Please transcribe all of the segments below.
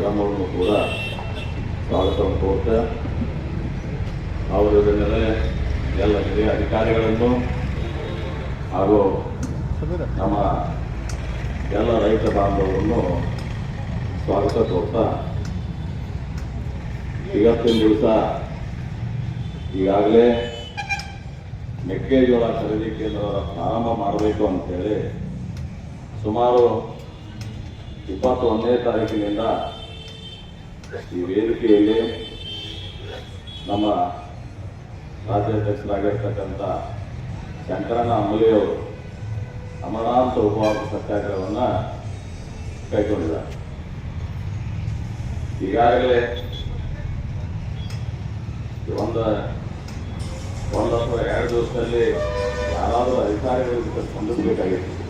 Madam ಕೂಡ ಸ್ವಾಗತವನ್ನು ಕೋರ್ತಾ ಅವರ ಮೇಲೆ ಎಲ್ಲ ಹಿರಿಯ ಅಧಿಕಾರಿಗಳನ್ನು ಹಾಗೂ ನಮ್ಮ ಎಲ್ಲ ರೈತ ಬಾಂಧವರನ್ನು ಸ್ವಾಗತ ತೋರ್ತಾ ಇವತ್ತಿನ ದಿವಸ ಈಗಾಗಲೇ ಮೆಕ್ಕೆಜೋಳ ಖರೀದಿ ಕೇಂದ್ರ ಪ್ರಾರಂಭ ಮಾಡಬೇಕು ಅಂತೇಳಿ ಸುಮಾರು ಇಪ್ಪತ್ತೊಂದನೇ ತಾರೀಕಿನಿಂದ ಈ ವೇದಿಕೆಯಲ್ಲಿ ನಮ್ಮ ರಾಜ್ಯಾಧ್ಯಕ್ಷರಾಗಿರ್ತಕ್ಕಂಥ ಶಂಕರಣ್ಣ ಅಮಲೆಯವರು ಅಮರಾಂತ ಉಪವಾಸ ಸತ್ಯಾಗ್ರಹವನ್ನು ಕೈಗೊಂಡಿದ್ದಾರೆ. ಈಗಾಗಲೇ ಒಂದು ಒಂದು ಅಥವಾ ಎರಡು ದಿವಸದಲ್ಲಿ ಯಾರಾದರೂ ಅಧಿಕಾರಿಗಳು ಸ್ಪಂದಿಸಬೇಕಾಗಿತ್ತು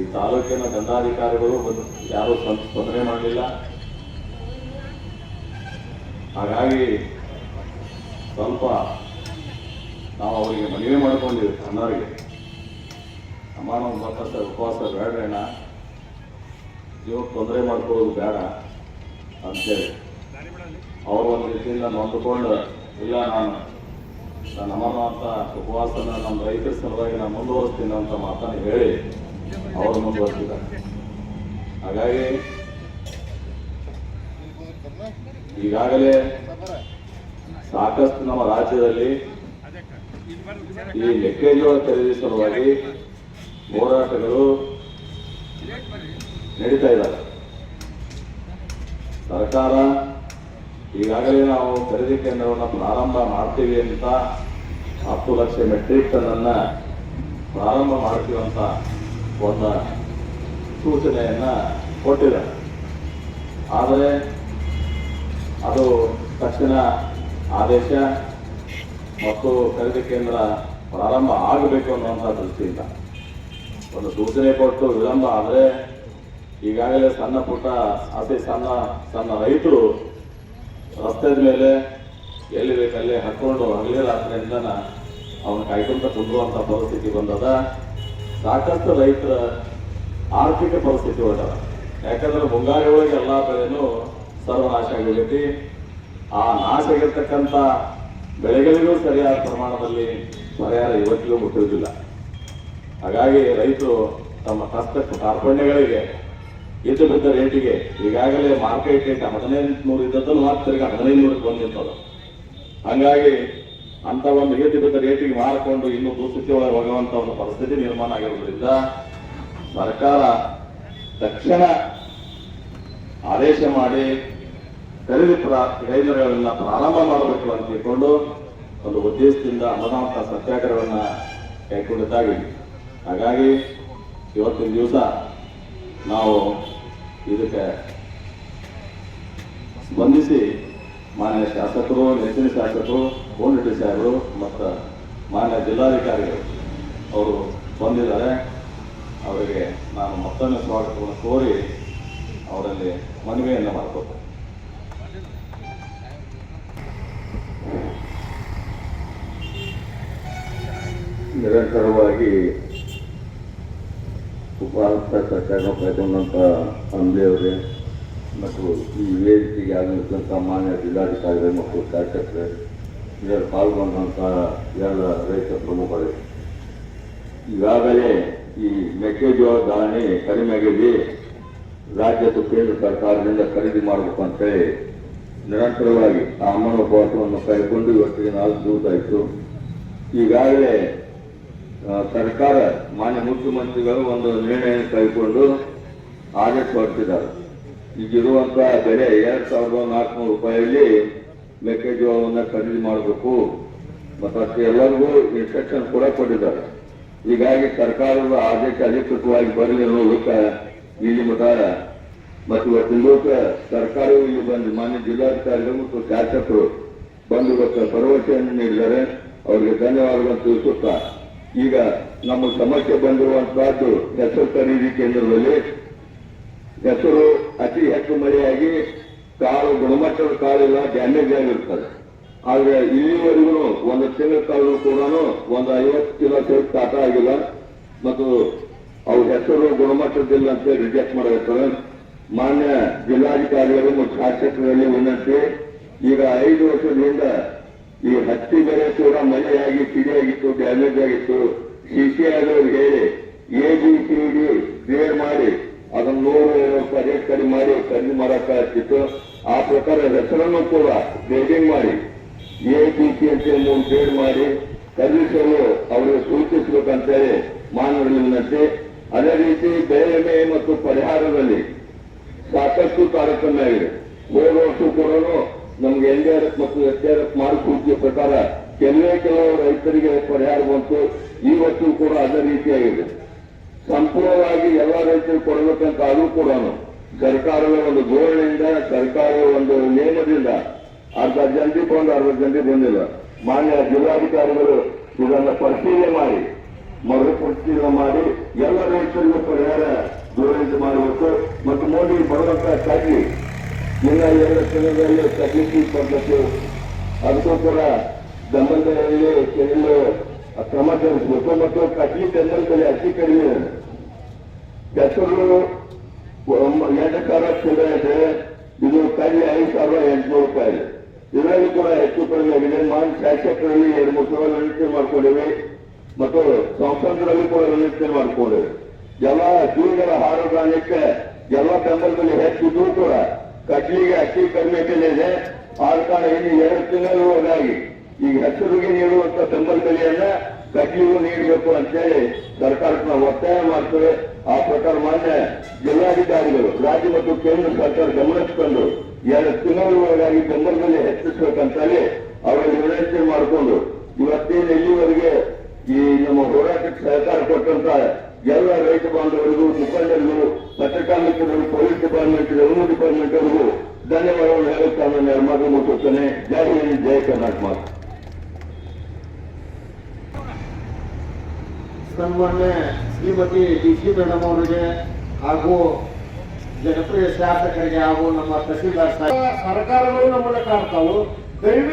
ಈ ತಾಲೂಕಿನ ದಂಡಾಧಿಕಾರಿಗಳು ಯಾರೂ ಸ್ಪಂದ- ಸ್ಪಂದನೆ ಮಾಡಲಿಲ್ಲ. ಹಾಗಾಗಿ ಸ್ವಲ್ಪ ನಾವು ಅವರಿಗೆ ಮನವಿ ಮಾಡ್ಕೊಂಡಿವಿ ಅನ್ನೋರಿಗೆ ಅಮ್ಮ ನಾವು ಉಪವಾಸ ಬೇಡ್ರೇಣ ಜೀವಕ್ಕೆ ತೊಂದರೆ ಮಾಡ್ಕೊಳ್ಳೋದು ಬೇಡ ಅಂತೇಳಿ ಅವರು ಒಂದು ರೀತಿಯಿಂದ ನೊಂದುಕೊಂಡು, ಇಲ್ಲ ನಾನು ನನ್ನ ಅಮರನಾಥ ಉಪವಾಸನ ನಮ್ಮ ರೈತರ ಸಲುವಾಗಿ ನಾನು ಮುಂದುವರಿಸ್ತೀನಿ ಅಂತ ಮಾತನ್ನು ಹೇಳಿ ಅವರು ಮುಂದುವರಿಸಿದ್ದಾರೆ. ಹಾಗಾಗಿ ಈಗಾಗಲೇ ಸಾಕಷ್ಟು ನಮ್ಮ ರಾಜ್ಯದಲ್ಲಿ ಈ ಮೆಕ್ಕೆಜೋಳ ಖರೀದಿ ಸಲುವಾಗಿ ಹೋರಾಟಗಳು ನಡೀತಾ ಇದ್ದಾರೆ ಸರ್ಕಾರ ಈಗಾಗಲೇ ನಾವು ಖರೀದಿ ಕೇಂದ್ರವನ್ನು ಪ್ರಾರಂಭ ಮಾಡ್ತೀವಿ ಅಂತ ಹತ್ತು ಲಕ್ಷ ಮೆಟ್ರಿಕ್ ಟನ್ ಅನ್ನ ಪ್ರಾರಂಭ ಮಾಡ್ತೀವಿ ಒಂದು ಸೂಚನೆಯನ್ನ ಕೊಟ್ಟಿದ್ದಾರೆ. ಆದರೆ ಅದು ತಕ್ಷಣ ಆದೇಶ ಮತ್ತು ಖರೀದಿ ಕೇಂದ್ರ ಪ್ರಾರಂಭ ಆಗಬೇಕು ಅನ್ನುವಂಥ ದೃಷ್ಟಿಯಿಂದ. ಒಂದು ಸೂಚನೆ ಕೊಟ್ಟು ವಿಳಂಬ ಆದರೆ ಈಗಾಗಲೇ ಸಣ್ಣ ಪುಟ್ಟ, ಅತಿ ಸಣ್ಣ ಸಣ್ಣ ರೈತರು ರಸ್ತೆದ ಮೇಲೆ ಎಲ್ಲಿ ಬೇಕಲ್ಲೇ ಹಾಕೊಂಡು ಹಗಲಿ ರಾತ್ರಿಯಿಂದ ಅವನು ಕಾಯ್ಕೊಂತ ಕುಂದುವಂಥ ಪರಿಸ್ಥಿತಿ ಬಂದದ. ಸಾಕಷ್ಟು ರೈತರ ಆರ್ಥಿಕ ಪರಿಸ್ಥಿತಿ ಹೊರಟದ ಯಾಕಂದ್ರೆ ಮುಂಗಾರಿ ಒಳಗೆ ಎಲ್ಲ ಬೆಳೆನೂ ಸರ್ವನಾಶ ಆಗಿರ್ತೈತಿ ಆ ನಾಶ ಆಗಿರ್ತಕ್ಕಂಥ ಬೆಳೆಗಳಿಗೂ ಸರಿಯಾದ ಪ್ರಮಾಣದಲ್ಲಿ ಪರಿಹಾರ ಇವತ್ತಿಗೂ ಮುಟ್ಟಿರುವುದಿಲ್ಲ. ಹಾಗಾಗಿ ರೈತರು ತಮ್ಮ ಕಷ್ಟ ಕಾರ್ಪಣ್ಯಗಳಿಗೆ ಇದ್ದು ಬಿದ್ದ ರೇಟಿಗೆ ಈಗಾಗಲೇ ಮಾರ್ಕೆಟ್ ರೇಟ್ ಹದಿನೈದು ನೂರು ಇದ್ದದ್ದನ್ನು ಮಾತ್ರ ತಿರ್ಗಿ ಹದಿನೈದು ನೂರಕ್ಕೆ ಬಂದಿರ್ತದ ಹಂಗಾಗಿ ಅಂತ ಒಂದು ಬಿದ್ದ ರೇಟಿಗೆ ಮಾರಿಕೊಂಡು ಇನ್ನೂ ದುಸ್ಥಿತಿ ಒಳಗೆ ಹೋಗುವಂತ ಒಂದು ಪರಿಸ್ಥಿತಿ ನಿರ್ಮಾಣ ಆಗಿರೋದ್ರಿಂದ ಸರ್ಕಾರ ತಕ್ಷಣ ಆದೇಶ ಮಾಡಿ ಖರೀದಿ ಪ್ರಾ ಕೇಂದ್ರಗಳನ್ನ ಪ್ರಾರಂಭ ಮಾಡಬೇಕು ಅಂತ ತಿಳ್ಕೊಂಡು ಒಂದು ಉದ್ದೇಶದಿಂದ ಅಮರನಾಥ ಸತ್ಯಾಗ್ರಹವನ್ನು ಕೈಗೊಂಡಿದ್ದಾಗಿ. ಹಾಗಾಗಿ ಇವತ್ತಿನ ದಿವಸ ನಾವು ಇದಕ್ಕೆ ಸ್ಪಂದಿಸಿ ಮಾನ್ಯ ಶಾಸಕರು, ನೆಚ್ಚಿನ ಶಾಸಕರು ಕೋನರೆಡ್ಡಿ ಸಾಹೇಬರು ಮತ್ತು ಮಾನ್ಯ ಜಿಲ್ಲಾಧಿಕಾರಿಗಳು ಅವರು ಬಂದಿದ್ದಾರೆ. ಅವರಿಗೆ ನಾನು ಮತ್ತೊಮ್ಮೆ ಸ್ವಾಗತವನ್ನು ಕೋರಿ ಅವರಲ್ಲಿ ಮನವಿಯನ್ನು ಮಾಡ್ಕೋತೇನೆ ನಿರಂತರವಾಗಿ ಉಪವಾಸ ಸತ್ಯಾಗ್ರಹ ಕೈಗೊಂಡಂಥ ಅಂಬೆಯವರೇ, ಮತ್ತು ಈ ವೇದಿಕೆಗೆ ಆಗಮಿಸಿದಂಥ ಮಾನ್ಯ ಜಿಲ್ಲಾಧಿಕಾರಿಗಳು, ಮತ್ತು ಕಾರ್ಯಕರ್ತರೇ ಇದರಲ್ಲಿ ಪಾಲ್ಗೊಂಡಂಥ ಎಲ್ಲ ರೈತ ಪ್ರಮುಖರು. ಈಗಾಗಲೇ ಈ ಮೆಕ್ಕೆಜೋಳ ಧಾರಣೆ ಕಡಿಮೆ ಆಗಿದೆ ರಾಜ್ಯ ಮತ್ತು ಕೇಂದ್ರ ಸರ್ಕಾರದಿಂದ ಖರೀದಿ ಮಾಡಬೇಕು ಅಂತೇಳಿ ನಿರಂತರವಾಗಿ ಆ ಮನೋಪಾಸವನ್ನು ಕೈಗೊಂಡು ಇವತ್ತಿಗೆ ನಾಲ್ಕು ದಿವಸ ಆಯಿತು. ಈಗಾಗಲೇ ಸರ್ಕಾರ ಮಾನ್ಯ ಮುಖ್ಯಮಂತ್ರಿಗಳು ಒಂದು ನಿರ್ಣಯ ಕೈಗೊಂಡು ಆದೇಶ ಹೊರಟಿದ್ದಾರೆ. ಈಗಿರುವಂತಹ ಬೆಲೆ ಎರಡ್ ಸಾವಿರದ ನಾಲ್ಕುನೂರು ರೂಪಾಯಿಯಲ್ಲಿ ಮೆಕ್ಕೆಜೋಳವನ್ನು ಖರೀದಿ ಮಾಡಬೇಕು. ಮತ್ತು ಅಷ್ಟು ಎಲ್ಲರಿಗೂ ಇನ್ಸ್ಟ್ರಕ್ಷನ್ ಕೂಡ ಕೊಟ್ಟಿದ್ದಾರೆ. ಹೀಗಾಗಿ ಸರ್ಕಾರದ ಆದೇಶ ಅಧಿಕೃತವಾಗಿ ಬರಲಿ ಅನ್ನೋದಕ್ಕೆ ಇಲ್ಲಿ ಮಠ ಮತ್ತು ಇವತ್ತಿನ ಸರ್ಕಾರವು ಇಲ್ಲಿ ಬಂದು ಮಾನ್ಯ ಜಿಲ್ಲಾಧಿಕಾರಿಗಳು ಮತ್ತು ಶಾಸಕರು ಬಂದು ಇವತ್ತು ಭರವಸೆಯನ್ನು ನೀಡಿದ್ದಾರೆ ಅವರಿಗೆ ಧನ್ಯವಾದಗಳನ್ನು ತಿಳಿಸುತ್ತಾ ಈಗ ನಮ್ಮ ಸಮಸ್ಯೆ ಬಂದಿರುವಂತಹದ್ದು ಹೆಸರು ಖರೀದಿ ಕೇಂದ್ರದಲ್ಲಿ. ಹೆಸರು ಅತಿ ಹೆಚ್ಚು ಮಳೆಯಾಗಿ ಕಾಳು, ಗುಣಮಟ್ಟದ ಕಾಳೆಲ್ಲ ಡ್ಯಾಮೇಜ್ ಆಗಿರ್ತದೆ. ಆದ್ರೆ ಇಲ್ಲಿವರೆಗೂ ಒಂದು ತಿಂಗಳ ಕಾಳು ಕೂಡ ಒಂದು ಐವತ್ತು ಕಿಲೋ ಸೇರಿ ಕಾಟ ಆಗಿಲ್ಲ. ಮತ್ತು ಅವ್ರ ಹೆಸರು ಗುಣಮಟ್ಟದಿಲ್ಲ ಅಂತ ರಿಜೆಕ್ಟ್ ಮಾಡಿರ್ತಾರೆ. ಮಾನ್ಯ ಜಿಲ್ಲಾಧಿಕಾರಿಗಳು ಮತ್ತು ಶಾಸಕರಲ್ಲಿ ವಿನಂತಿ, ಈಗ ಐದು ವರ್ಷದಿಂದ ಈ ಹತ್ತಿ ಬೆಳೆ ಕೂಡ ಮಳೆಯಾಗಿ ಸಿಡಿಯಾಗಿತ್ತು ಡ್ಯಾಮೇಜ್ ಆಗಿತ್ತು. ಸಿಸಿ ಆದವ್ರು ಹೇಳಿ A B C D clear ಮಾಡಿ, ಅದನ್ನ ನೂರು ರೇಟ್ ಕಡಿಮೆ ಮಾಡಿ ಖರೀದಿ ಮಾಡಕ್ಕಾಗ್ತಿತ್ತು ಆ ಪ್ರಕಾರ ಹೆಸರನ್ನು ಕೂಡ ಬೇಡಿಂಗ್ ಮಾಡಿ. ಎ ಬಿ ಸಿ ಅಂತ ಮೂರು ಗ್ರೇಡ್ ಮಾಡಿ ಖರೀದಿಸಲು ಅವರಿಗೆ ಸೂಚಿಸಬೇಕಂತೇಳಿ ಮಾನವರಲ್ಲಿ ವಿನಂತಿ ಅದೇ ರೀತಿ ಬೆಳೆ ಮತ್ತು ಪರಿಹಾರದಲ್ಲಿ ಸಾಕಷ್ಟು ತಾರತಮ್ಯ ಆಗಿದೆ. ಮೂರು ವರ್ಷ ಕೂಡ ನಮ್ಗೆ ಎನ್ ಡಿ ಆರ್ ಎಫ್ ಮತ್ತು ಎಸ್ ಡಿ ಆರ್ ಎಫ್ ಮಾರ್ಗಸೂಚಿಯ ಪ್ರಕಾರ ಕೆಲವೇ ಕೆಲವು ರೈತರಿಗೆ ಪರಿಹಾರ ಬಂತು. ಇವತ್ತು ಕೂಡ ಅದೇ ರೀತಿಯಾಗಿದೆ. ಸಂಪೂರ್ಣವಾಗಿ ಎಲ್ಲ ರೈತರು ಕೊಡಬೇಕಂತ ಅದು ಕೂಡ ಸರ್ಕಾರದ ಒಂದು ಧೋರಣೆಯಿಂದ ಸರ್ಕಾರದ ಒಂದು ನಿಯಮದಿಂದ, ಅರ್ಧ ಜಲ್ದಿ ಬಂದು, ಅರ್ಧ ಜಲ್ದಿ ಬಂದಿಲ್ಲ. ಮಾನ್ಯ ಜಿಲ್ಲಾಧಿಕಾರಿಗಳು ಇದನ್ನ ಪರಿಶೀಲನೆ ಮಾಡಿ ಮರು ಪರಿಶೀಲನೆ ಮಾಡಿ ಎಲ್ಲ ರೈತರಿಗೂ ಪರಿಹಾರ ಧೋರಣೆ ಮಾಡಬೇಕು ಮತ್ತು ಮೋದಿ ಬರುವಂತಹ ಕಡ್ಲಿ ಇನ್ನ ಎರಡು ತಿಂಗಳಲ್ಲಿ ಕಡ್ಲಿಕ್ಕೆ ಪದ್ಧತಿ ಅದಕ್ಕೂ ಕೂಡ ಬೆಂಬಲದಲ್ಲಿ ಕೆಲವು ಕ್ರಮ ಜರುಗಿಸಬೇಕು ಮತ್ತು ಕಡ್ಲಿ ಬೆಂಬಲದಲ್ಲಿ ಅತಿ ಕಡಿಮೆ. ಹೆಸರು ಎರಡು ಸಾವಿರ ಚಿಲ್ಲರೆ ಇದೆ. ಇದು ಕಡ್ಲಿ ಐದು ಸಾವಿರ ಎಂಟುನೂರು ರೂಪಾಯಿ. ಇದೆ ಇದರಲ್ಲಿ ಕೂಡ ಹೆಚ್ಚು ಕಡಿಮೆ ಆಗಿದೆ. ಮಾನ್ ಶಾಸಕರಲ್ಲಿ ಎರಡು ಮೂರು ಸಾವಿರ ಮಾಡ್ಕೊಂಡಿವೆ. ಮತ್ತು ಸಂಸದರಲ್ಲಿ ಕೂಡ ವಿನಂತಿ ಮಾಡಿಕೊಂಡಿವೆ. ಎಲ್ಲ ಜೀವಿಗಳ ಆರೋಗ್ಯಕ್ಕೆ ಎಲ್ಲ ಬೆಂಬಲದಲ್ಲಿ ಹೆಚ್ಚಿದ್ದು ಕೂಡ ಕಡ್ಲಿಗೆ ಅಕ್ಕಿ ಕಡಿಮೆ ಬೆಲೆ ಇದೆ ಆದ ಕಾರಣ ಇನ್ನು ಎರಡು ತಿಂಗಳು ಒಳಗಾಗಿ ಈಗ ಹೆಸರಿಗೆ ನೀಡುವಂತ ಬೆಂಬಲ ಬೆಲೆಯನ್ನ ಕಡ್ಲಿಗೂ ನೀಡಬೇಕು ಅಂತೇಳಿ ಸರ್ಕಾರಕ್ಕೆ ನಾವು ಒತ್ತಾಯ ಮಾಡ್ತೇವೆ ಆ ಪ್ರಕಾರ ಮಾನ್ಯ ಜಿಲ್ಲಾಧಿಕಾರಿಗಳು, ರಾಜ್ಯ ಮತ್ತು ಕೇಂದ್ರ ಸರ್ಕಾರ ಗಮನಿಸಿಕೊಂಡು ಎರಡು ತಿಂಗಳ ಒಳಗಾಗಿ ಬೆಂಬಲ ಬೆಲೆ ಹೆಚ್ಚಿಸಬೇಕಂತೇಳಿ ಅವರಿಗೆ ವಿನಂತಿ ಮಾಡಿಕೊಂಡು ಇವತ್ತೇನು ಇಲ್ಲಿವರೆಗೆ ಈ ನಮ್ಮ ಹೋರಾಟಕ್ಕೆ ಸಹಕಾರ ಕೊಟ್ಟಂತ ಎಲ್ಲ ರೈತ ಬಾಂಧವರಿಗೂ ಮುಖಂಡರಿಗೂ ಪತ್ರಿಕಾ ಮಿತ್ರರು ಪೊಲೀಸ್ ಡಿಪಾರ್ಟ್ಮೆಂಟ್ ರೆವಿನ್ಯೂ ಡಿಪಾರ್ಟ್ಮೆಂಟ್ ಅವರಿಗೂ ಧನ್ಯವಾದಗಳು ಹೇಳುತ್ತಾ ನಾನು ಮಾತು ಮುಗಿಸುತ್ತೇನೆ ಜೈ ಹಿಂದ್ ಜೈ ಕರ್ನಾಟಕ. ಸನ್ಮಾನ್ಯ ಶ್ರೀಮತಿ ಡಿ ಸಿ ಮೇಡಮ್ ಅವರಿಗೆ ಹಾಗೂ ಜನಪ್ರಿಯ ಶಾಸಕರಿಗೆ ಹಾಗೂ ನಮ್ಮ ತಹಸೀಲ್ದಾರ್ ಸರ್ಕಾರಗಳು ನಮ್ಮನ್ನ ಕಾಡ್ತಾವು ದಯವಿಟ್ಟು